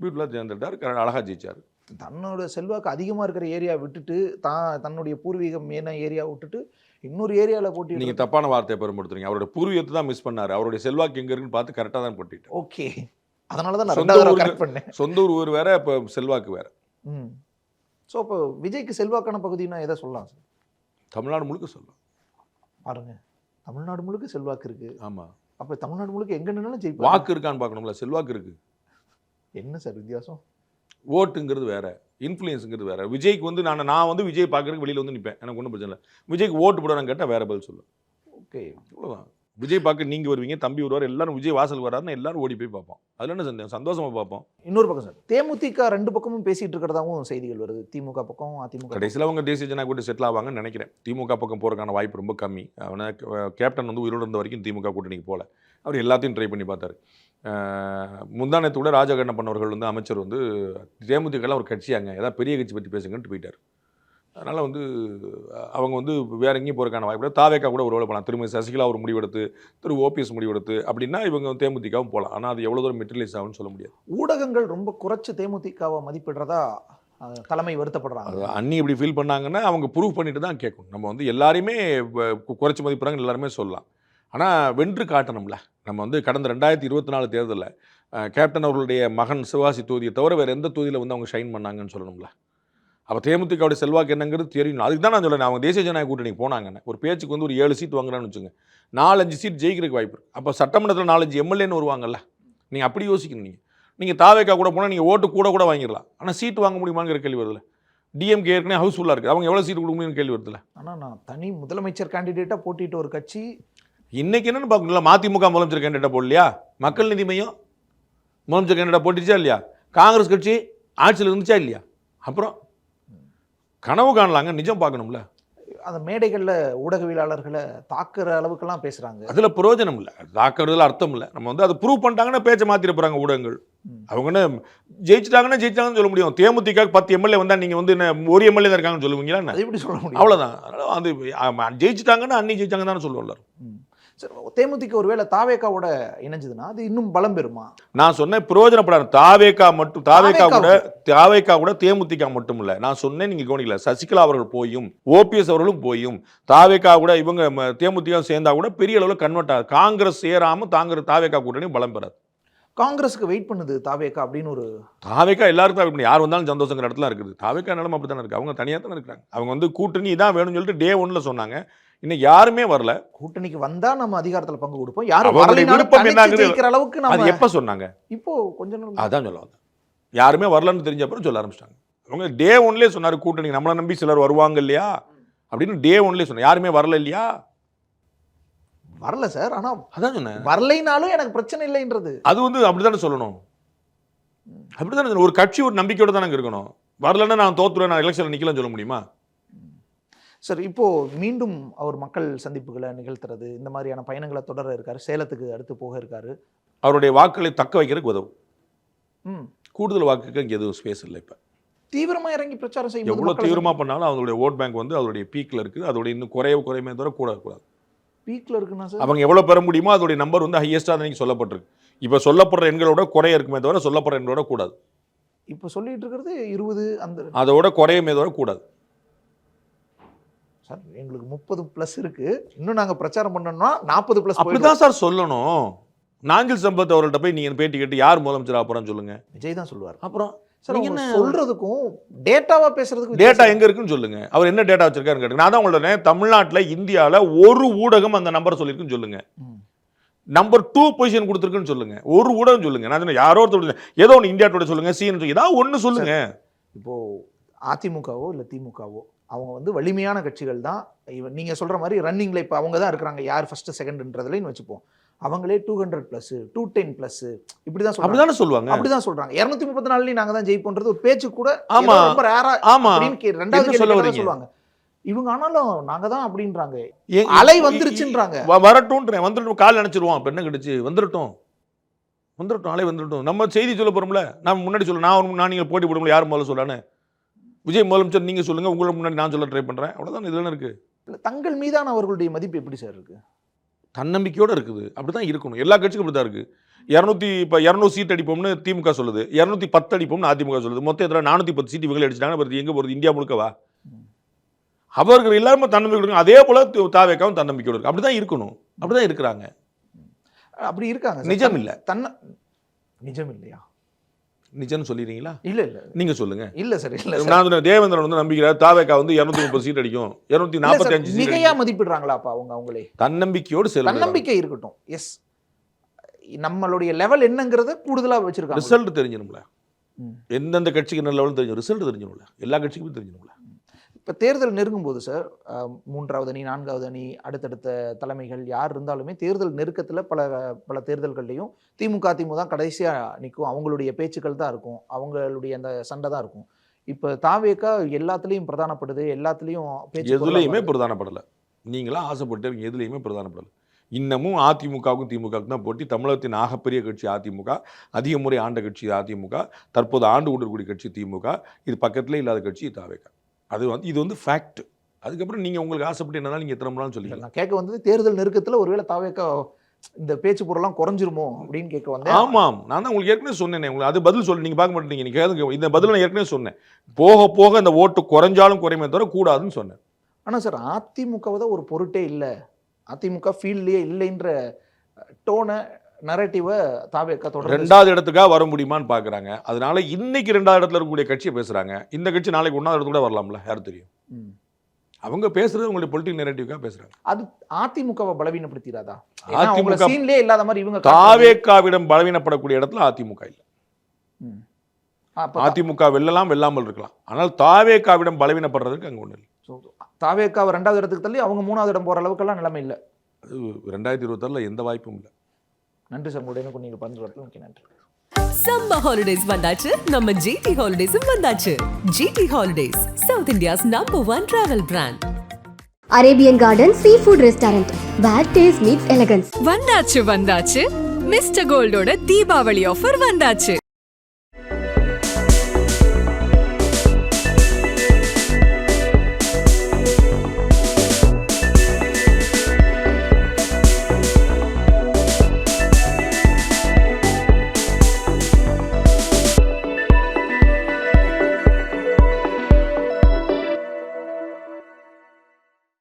[SPEAKER 1] பியூட்டிஃபுல்லாக தேர்ந்தெடுத்தார். அழகாக ஜெயிச்சார்.
[SPEAKER 2] தன்னோட செல்வாக்கு அதிகமாக இருக்கிற ஏரியா விட்டுட்டு தான் தன்னுடைய பூர்வீகம் என்ன ஏரியா விட்டுட்டு இன்னொரு ஏரியாவில் போட்டி
[SPEAKER 1] நீங்கள் தப்பான வார்த்தையை பயன்படுத்துறீங்க. அவரோட பூர்வீகத்தை தான் மிஸ் பண்ணார். அவருடைய செல்வாக்கு எங்கே இருக்குன்னு பார்த்து கரெக்டாக தான் போட்டிட்டு
[SPEAKER 2] ஓகே அதனால தான் நான்
[SPEAKER 1] சொந்த
[SPEAKER 2] பண்ணேன்.
[SPEAKER 1] சொந்த ஊர் ஊர் வேற இப்போ செல்வாக்கு வேற.
[SPEAKER 2] ம். ஸோ இப்போ விஜய்க்கு செல்வாக்கான பகுதினா எதை சொல்லலாம் சார்
[SPEAKER 1] தமிழ்நாடு முழுக்க சொல்லலாம்.
[SPEAKER 2] பாருங்க. தமிழ்நாடு முழுக்க செல்வாக்கு இருக்கு.
[SPEAKER 1] ஆமாம்
[SPEAKER 2] அப்போ தமிழ்நாடு முழுக்க எங்க நின்னாலும் ஜெயிப்பாங்க
[SPEAKER 1] வாக்கு இருக்கான்னு பார்க்கணும்ல செல்வாக்கு இருக்கு.
[SPEAKER 2] என்ன சார் வித்தியாசம்?
[SPEAKER 1] ஓட்டுங்கிறது வேற இன்ஃப்ளூயன்ஸுங்கிறது வேற. விஜய்க்கு வந்து நான் நான் வந்து விஜய் பார்க்கறதுக்கு வெளியில் வந்து நிற்பேன் எனக்கு ஒன்றும் பிரச்சனை இல்லை. விஜய்க்கு ஓட்டு போடுறான்னு கேட்டால் வேற பதில் சொல்லுவேன்.
[SPEAKER 2] ஓகே
[SPEAKER 1] அவ்வளோதான் விஜய் பார்க்க நீங்கள் வருவீங்க தம்பி வருவார் எல்லாரும் விஜய் வாசல் வராருன்னு எல்லாரும் ஓடி போய் பார்ப்போம். அதில் என்ன சந்தேகம்? சந்தோஷமா பார்ப்போம்.
[SPEAKER 2] இன்னொரு பக்கம் சார் தேமுதிக ரெண்டு பக்கமும் பேசிட்டு இருக்கிறதாவும் செய்திகள் வருது. திமுக பக்கம் அதிமுக.
[SPEAKER 1] கடைசியில் அவங்க தேசிய ஜனநாயக கூட்டணி செட்டில் ஆவாங்கன்னு நினைக்கிறேன். திமுக பக்கம் போகிறதுக்கான வாய்ப்பு ரொம்ப கம்மி. அவனை கேப்டன் வந்து உயிரோடு இருந்த வரைக்கும் திமுக கூட்டணிக்கு போகல அவர் எல்லாத்தையும் ட்ரை பண்ணி பார்த்தாரு. முந்தானத்தை கூட ராஜகண்ணப்பன் அவர்கள் வந்து அமைச்சர் வந்து தேமுதிகலாம் ஒரு கட்சியாங்க ஏதாவது பெரிய கட்சி பற்றி பேசுங்கன்ட்டு போயிட்டார். அதனால் வந்து அவங்க வந்து வேற எங்கேயும் போகிறதுக்கான வாய்ப்பு தாவேக்கா கூட ஒரு வேலை போகலாம் திரும்ப சசிகலா ஒரு முடிவெடுத்து திரு ஓபிஎஸ் முடிவெடுத்து அப்படின்னா இவங்க தேமுதிகவும் போகலாம் ஆனால் அது எவ்வளோ தூரம் மெட்டீரியலைஸ் ஆகும்னு சொல்ல முடியாது.
[SPEAKER 2] ஊடகங்கள் ரொம்ப குறைச்சு தேமுதிகவை மதிப்பிடுறதா தலைமை வருத்தப்படுறாங்க.
[SPEAKER 1] அண்ணி இப்படி ஃபீல் பண்ணாங்கன்னா அவங்க ப்ரூவ் பண்ணிட்டு தான் கேட்கணும். நம்ம வந்து எல்லாரையுமே குறைச்சு மதிப்பிடுறாங்க எல்லாருமே சொல்லலாம். ஆனால் வென்று காட்டணும்ல. நம்ம வந்து கடந்த ரெண்டாயிரத்தி இருபத்தி நாலு தேர்தலில் கேப்டன் அவர்களுடைய மகன் சிவாசி தொகுதியை தவிர வேறு எந்த தொகுதியில் வந்து அவங்க ஷைன் பண்ணாங்கன்னு சொல்லணும்ல? அப்போ தேமுதிகவுடைய செல்வாக்கு என்னங்கிறது தெரியும் அதுக்கு தான் நான் சொல்றேன் அவங்க தேசிய ஜனநாயக கூட்டணிக்கு போனாங்கன்னு. ஒரு பேச்சுக்கு வந்து ஒரு ஏழு சீட் வாங்குறான்னு வச்சுங்க நாலஞ்சு சீட் ஜெயிக்கிறதுக்கு வாய்ப்பு இருக்கு. அப்போ சட்டமன்றத்தில் நாலஞ்சு எம்எல்ஏன்னு வருவாங்கல்ல நீங்கள் அப்படி யோசிக்கணும் நீங்கள் நீங்கள் தாவேக்கா கூட போனால் நீங்கள் ஓட்டு கூட கூட வாங்கிடலாம். ஆனால் சீட் வாங்க முடியுமாங்கிற கேள்வி வருதுல்ல. டிஎம்கே ஏற்கனவே ஹவுஸ்ஃபுல்லாக இருக்குது அவங்க எவ்வளோ சீட் கொடுக்க முடியும்னு கேள்வி வருதுல்ல.
[SPEAKER 2] ஆனா நான் தனி முதலமைச்சர் கேண்டிடேட்டா போட்டிட்டு ஒரு கட்சி
[SPEAKER 1] இன்னைக்கு என்னன்னு பார்க்கணும்ல மதிமுக முதலமைச்சர் கேண்டிடேட்டை போடலையா? மக்கள் நீதி மையம் முதலமைச்சர் கேண்டிடேட் போட்டுச்சா இல்லையா? காங்கிரஸ் கட்சி ஆட்சியில் இருந்துச்சா இல்லையா? அப்புறம் கனவு காணலாங்க நிஜம் பார்க்கணும்ல.
[SPEAKER 2] அந்த மேடைகள்ல ஊடகவியலாளர்களை தாக்குற அளவுக்கெல்லாம் பேசுறாங்க.
[SPEAKER 1] அதில் பிரயோஜனம் இல்லை தாக்குறதுல அர்த்தம் இல்லை நம்ம வந்து அதை ப்ரூவ் பண்ணிட்டாங்கன்னா பேச்சை மாற்றிட போகிறாங்க ஊடகங்கள்.
[SPEAKER 2] ம்.
[SPEAKER 1] அவங்க என்ன ஜெயிச்சிட்டாங்கன்னா ஜெயிச்சிட்டாங்கன்னு சொல்ல முடியும். தேமுதிக பத்து எம்எல்ஏ வந்தால் நீங்கள் வந்து என்ன ஒரு எம்எல்ஏ தான் இருக்காங்கன்னு சொல்லுவீங்களா
[SPEAKER 2] எப்படி சொல்ல முடியும்?
[SPEAKER 1] அவ்வளோதான் அது ஜெயிச்சிட்டாங்கன்னா அன்னி ஜெயிச்சாங்க தானே சொல்லுவோம்ல
[SPEAKER 2] ம். சரி தேமுதிக ஒருவேளை தாவேக்காவோட இணைஞ்சதுன்னா அது இன்னும் பலம் பெறுமா?
[SPEAKER 1] நான் சொன்னேன் பிரயோஜனப்படாது தாவேக்கா மட்டும் தாவேக்கா கூட தாவேக்கா கூட தேமுதிக மட்டும் இல்ல நான் சொன்னேன் நீங்க கவனிக்கல சசிகலா அவர்கள் போயும் ஓபிஎஸ் அவர்களும் போயும் தாவேக்கா கூட இவங்க தேமுதிக சேர்ந்தா கூட பெரிய அளவில் கன்வெர்ட் ஆகுது. காங்கிரஸ் சேராம தாங்கிற தாவேக்கா கூட்டணி பலம் பெறாது.
[SPEAKER 2] காங்கிரஸுக்கு வெயிட் பண்ணுது தாவேக்கா அப்படின்னு ஒரு
[SPEAKER 1] தாவேக்கா எல்லாருக்கும் தான் இப்படி யார் வந்தாலும் சந்தோஷங்கிற இடத்துல இருக்குது. தாவேக்கா நிலம அப்படி தானே இருக்கு. அவங்க தனியாக தானே இருக்காங்க அவங்க வந்து கூட்டணி இதான் வேணும்னு சொல்லிட்டு டே ஒன்ல சொன்னாங்க. இன்னும் யாருமே வரல.
[SPEAKER 2] கூட்டணிக்கு வந்தா நம்ம அதிகாரத்துல பங்கு கொடுப்போம். யாரும்
[SPEAKER 1] விருப்பம்?
[SPEAKER 2] ஜெயிக்கிற அளவுக்கு நம்ம
[SPEAKER 1] எப்ப சொன்னாங்க?
[SPEAKER 2] இப்போ கொஞ்ச நாள்
[SPEAKER 1] அதான் சொல்ல வந்தேன். யாருமே வரலன்னு தெரிஞ்ச அப்புறம் சொல்ல ஆரம்பிச்சிட்டாங்க. அவங்க டே ஒன்லேயே சொன்னார் கூட்டணி நம்மளை நம்பி சிலர் வருவாங்க இல்லையா? அப்படின்னு டே ஒன்லேயே சொன்னார் யாருமே வரல இல்லையா?
[SPEAKER 2] வரல சார் ஆனா
[SPEAKER 1] அதான் சொன்னேன்.
[SPEAKER 2] வரலைனாலும் எனக்கு பிரச்சனை இல்லைன்றது.
[SPEAKER 1] அது வந்து அப்படித்தானே சொல்லணும்? அப்படித்தானே சொல்லணும். ஒரு கட்சி ஒரு நம்பிக்கையோட தானே இருக்கணும். வரலன்னா நான் தோத்துருவேன் நான் எலெக்ஷனில் நிற்கலன்னு சொல்ல முடியுமா?
[SPEAKER 2] சார் இப்போ மீண்டும் அவர் மக்கள் சந்திப்புகளை நிகழ்த்துறது இந்த மாதிரியான பயணங்களை தொடர இருக்காரு சேலத்துக்கு அடுத்து போக இருக்காரு.
[SPEAKER 1] அவருடைய வாக்குகளை தக்க வைக்கிறதுக்கு உதவும்.
[SPEAKER 2] ம்.
[SPEAKER 1] கூடுதல் வாக்குக்கு இங்கே எதுவும் ஸ்பேஸ் இல்லை இப்போ.
[SPEAKER 2] தீவிரமா இறங்கி பிரச்சாரம் செய்யும்
[SPEAKER 1] எவ்வளோ தீவிரமாக பண்ணாலும் அவங்களுடைய ஓட் பேங்க் வந்து அதோடைய பீக்கில் இருக்குது அதோட இன்னும் குறைய குறையுமே தவிர கூட கூடாது.
[SPEAKER 2] பீக்ல இருக்குன்னா சார்?
[SPEAKER 1] அவங்க எவ்வளோ பெற முடியுமோ அதோடைய நம்பர் வந்து ஹையஸ்ட்டாக அன்னைக்கு சொல்லப்பட்டிருக்கு. இப்போ சொல்லப்படுற எண்களோட குறைய இருக்குமே தவிர சொல்லப்படுற எண்களோட கூடாது.
[SPEAKER 2] இப்போ சொல்லிட்டு இருக்கிறது இருபது அந்த
[SPEAKER 1] அதோட குறையுமே தவிர கூடாது.
[SPEAKER 2] சார் எங்களுக்கு முப்பது ப்ளஸ் இருக்கு. இன்னும் நாங்க பிரச்சாரம் பண்ணோம்னா நாற்பது ப்ளஸ்
[SPEAKER 1] அப்படிதான் சார் சொல்லணும். நாஞ்சில் சம்பத் அவர்கள்ட்ட போய் நீங்க பேட்டி கேட்டு யார் முதலமைச்சர் அப்புறம் சொல்லுங்க.
[SPEAKER 2] விஜய் தான் சொல்லுவார்.
[SPEAKER 1] அப்புறம்
[SPEAKER 2] சார்
[SPEAKER 1] என்ன-
[SPEAKER 2] சொல்றதுக்கும் டேட்டாவா பேசுறதுக்கும்
[SPEAKER 1] டேட்டா எங்க இருக்குன்னு சொல்லுங்க. அவர் என்ன டேட்டா வச்சிருக்காருன்னு கேட்டுங்க. நான் தான் உங்கள்ட்ட தமிழ்நாட்டுல இந்தியால ஒரு ஊடகம் அந்த நம்பர் சொல்லியிருக்குன்னு சொல்லுங்க. நம்பர் டூ பொசிஷன் கொடுத்துருக்குன்னு சொல்லுங்க. ஒரு ஊடகம் சொல்லுங்க. நான் சொன்னேன் யாரோ ஒருத்தர். ஏதோ ஒன்று இந்தியா டுடே சொல்லுங்க சீன் ஏதாவது ஒன்று சொல்லுங்க.
[SPEAKER 2] இப்போ அதிமுகவோ இல்ல திமுகவோ அவங்க வந்து வலிமையான கட்சிகள் தான். இவ- நீங்க சொல்ற மாதிரி ரன்னிங்ல இப்போ அவங்க தான் இருக்கிறாங்க. யார் ஃபர்ஸ்ட் செகண்ட்ன்றதுலன்னு வச்சுப்போம். அவங்களே two hundred plus two ten plus இப்படிதான் சொல்றாங்க.
[SPEAKER 1] அப்படிதானே சொல்லுவாங்க.
[SPEAKER 2] அப்படிதான் சொல்றாங்க. இருநூத்தி முப்பத்தி நாலுலயும் நாங்க தான் ஜெயிப்போன்றது ஒரு பேச்சு கூட
[SPEAKER 1] ஆமா.
[SPEAKER 2] ஏதோ ரொம்ப ரேரா
[SPEAKER 1] ஆமா.
[SPEAKER 2] அப்படின்னு கே- ரெண்டாவது
[SPEAKER 1] சொல்ல?
[SPEAKER 2] சொல்லுவாங்க. இவங்க ஆனாலும் நாங்க தான் அப்படின்றாங்க அலை வந்துருச்சுன்றாங்க.
[SPEAKER 1] வரட்டும்ன்றேன். வந்துட்டு கால் நினைச்சிருவான் இப்போ என்ன கிடைச்சு? வந்துடட்டும் வந்துடட்டும் அலை வந்துடட்டும் நம்ம செய்தி சொல்ல போறோம்ல. நான் முன்னாடி சொல்ல நான் நான் நீங்கள் போட்டி போடும்போது யார் முதல்ல சொல்லானே? விஜய் முதலமைச்சர் நீங்க சொல்லுங்க உங்களை முன்னாடி நான் சொல்ல ட்ரை பண்றேன். அவ்வளவுதான் இதுல என்ன இருக்கு?
[SPEAKER 2] இல்ல, தங்கள் மீதான அவர்களுடைய மதிப்பு எப்படி சார் இருக்கு?
[SPEAKER 1] தன்னம்பிக்கையோடு இருக்குது. அப்படி தான் இருக்கணும். எல்லா கட்சிக்கும் அப்படி தான் இருக்குது இரநூத்தி இப்போ இரநூறு சீட் அடிப்போம்னு திமுக சொல்லுது. இரநூத்தி பத்து அடிப்போம்னு அதிமுக சொல்லுது. மொத்தம் எத்தனை? நானூற்றி பத்து சீட் இவங்க அடிச்சிட்டாங்க. அப்புறம் எங்கே போகிறது இந்தியா முழுக்கவா? அவர்கள் எல்லாருமே தன்னம்பிக்கை கொடுங்க அதே போல தாவேக்காவும் தன்னம்பிக்கையோடு இருக்கு. அப்படி தான் இருக்கணும். அப்படி தான் இருக்கிறாங்க
[SPEAKER 2] அப்படி இருக்காங்க.
[SPEAKER 1] நிஜம் இல்ல.
[SPEAKER 2] தன்ன நிஜம் இல்லையா?
[SPEAKER 1] நிஜம்னு சொல்லிடுறீங்களா?
[SPEAKER 2] இல்ல இல்ல.
[SPEAKER 1] நீங்க சொல்லுங்க.
[SPEAKER 2] இல்ல சார் இல்ல.
[SPEAKER 1] நான் தேவேந்திரன் வந்து நம்பிக்கிறார் தாவேக்கா வந்து இருநூத்தி முப்பது சீட் அடிக்கும். இருநூத்தி நாற்பத்தி அஞ்சு சீட்
[SPEAKER 2] மிகையா
[SPEAKER 1] அடிக்கும்.
[SPEAKER 2] மதிப்பிடுறாங்களா அப்ப அவங்க அவங்களே?
[SPEAKER 1] தன்னம்பிக்கையோடு செல்லுங்க.
[SPEAKER 2] தன்னம்பிக்கை இருக்கட்டும். எஸ் நம்மளுடைய லெவல் என்னங்கறத கூடுதலா வச்சிருக்காங்க.
[SPEAKER 1] ரிசல்ட் தெரிஞ்சிடும்ல. எந்தெந்த கட்சிக்கு என்ன லெவல் தெரியும் ரிசல்ட் தெரிஞ்சிடும்ல எல்லா கட்சிக்குமே தெரிஞ்சிடும்ல
[SPEAKER 2] இப்ப தேர்தல் நெருங்கும் போது சார் மூன்றாவது அணி நான்காவது அணி அடுத்தடுத்த தலைமைகள் யார் இருந்தாலுமே தேர்தல் நெருக்கத்துல பல பல தேர்தல்கள்லையும் திமுக திமுக தான் கடைசியா நிற்கும் அவங்களுடைய பேச்சுக்கள் தான் இருக்கும். அவங்களுடைய அந்த சண்டை தான் இருக்கும். இப்ப தாவேக்கா எல்லாத்துலயும் பிரதானப்படுது எல்லாத்துலயும் பேச்சு
[SPEAKER 1] எதுலையுமே. பிரதானப்படலை. நீங்களா ஆசைப்பட்டு எதுலையுமே பிரதானப்படலை. இன்னமும் அதிமுகவுக்கும் திமுகவுக்கும் தான் போட்டி. தமிழகத்தின் ஆகப்பெரிய கட்சி அதிமுக அதிக முறை ஆண்ட கட்சி அதிமுக தற்போது ஆண்டு கொண்டிருக்கக்கூடிய கட்சி திமுக இது பக்கத்திலே இல்லாத கட்சி தாவேக்கா. அது வந்து இது வந்து ஃபேக்ட் அதுக்கப்புறம் நீங்கள் உங்களுக்கு ஆசைப்பட்டு என்னன்னா நீங்கள் நாளும் சொல்லிக்கலாம்.
[SPEAKER 2] கேட்க வந்தது தேர்தல் நெருக்கத்துல ஒருவேளை தாவேக்கா இந்த பேச்சு பொருள்லாம் குறைஞ்சிருமோ அப்படின்னு கேட்க வந்தேன்.
[SPEAKER 1] ஆமாம். நான் தான் உங்களுக்கு ஏற்கனவே சொன்னேனே உங்களுக்கு அது பதில் சொல்லி நீங்கள் பார்க்க மாட்டீங்க நீங்கள் கேளுங்க இந்த பதில் நான் ஏற்கனவே சொன்னேன். போக போக இந்த ஓட்டு குறைஞ்சாலும் குறையுமே தவிர கூடாதுன்னு சொன்னேன்.
[SPEAKER 2] ஆனா சார் அதிமுகவை தான் ஒரு பொருட்டே இல்லை. அதிமுக ஃபீல்ட்லயே இல்லைன்ற டோனை நரேட்டிவை தாவேக்கா தொடர்ந்து
[SPEAKER 1] ரெண்டாவது இடத்துக்காக வர முடியுமான்னு பார்க்குறாங்க அதனால இன்னைக்கு ரெண்டாவது இடத்துல இருக்கக்கூடிய கட்சியை பேசுகிறாங்க இந்த கட்சி நாளைக்கு ஒன்றாவது இடத்துல கூட வரலாம்ல யார் தெரியும். அவங்க பேசுறது உங்களுடைய பொலிட்டிக்கல் நெரேட்டிவ்காக பேசுகிறாங்க
[SPEAKER 2] அது அதிமுகவை பலவீனப்படுத்திடாதா
[SPEAKER 1] அதிமுக
[SPEAKER 2] சீன்லயே இல்லாத மாதிரி இவங்க
[SPEAKER 1] தாவேக்காவிடம் பலவீனப்படக்கூடிய இடத்துல அதிமுக இல்லை. அதிமுக வெல்லலாம் வெல்லாமல் இருக்கலாம். ஆனால் தாவேக்காவிடம் பலவீனப்படுறதுக்கு அங்கே ஒன்றும் இல்லை.
[SPEAKER 2] தாவேக்காவை ரெண்டாவது இடத்துக்கு தள்ளி அவங்க மூணாவது இடம் போற அளவுக்கெல்லாம் நிலைமை இல்லை.
[SPEAKER 1] அது ரெண்டாயிரத்தி இருபத்தாறில் எந்த வாய்ப்பும் இல்லை.
[SPEAKER 2] நன்றி சார். உங்களுடைய எனக்கு நீங்கள் மிக்க நன்றி.
[SPEAKER 3] சம்மர் ஹாலிடேஸ் வந்தாச்சு. நம்ம ஜிடி ஹாலிடேஸும் வந்தாச்சு. GT holidays south India's number one travel brand
[SPEAKER 4] Arabian garden sea food restaurant where taste meets elegance
[SPEAKER 5] வந்தாச்சு வந்தாச்சு. மிஸ்டர் கோல்டோட தீபாவளி ஆஃபர் வந்தாச்சு.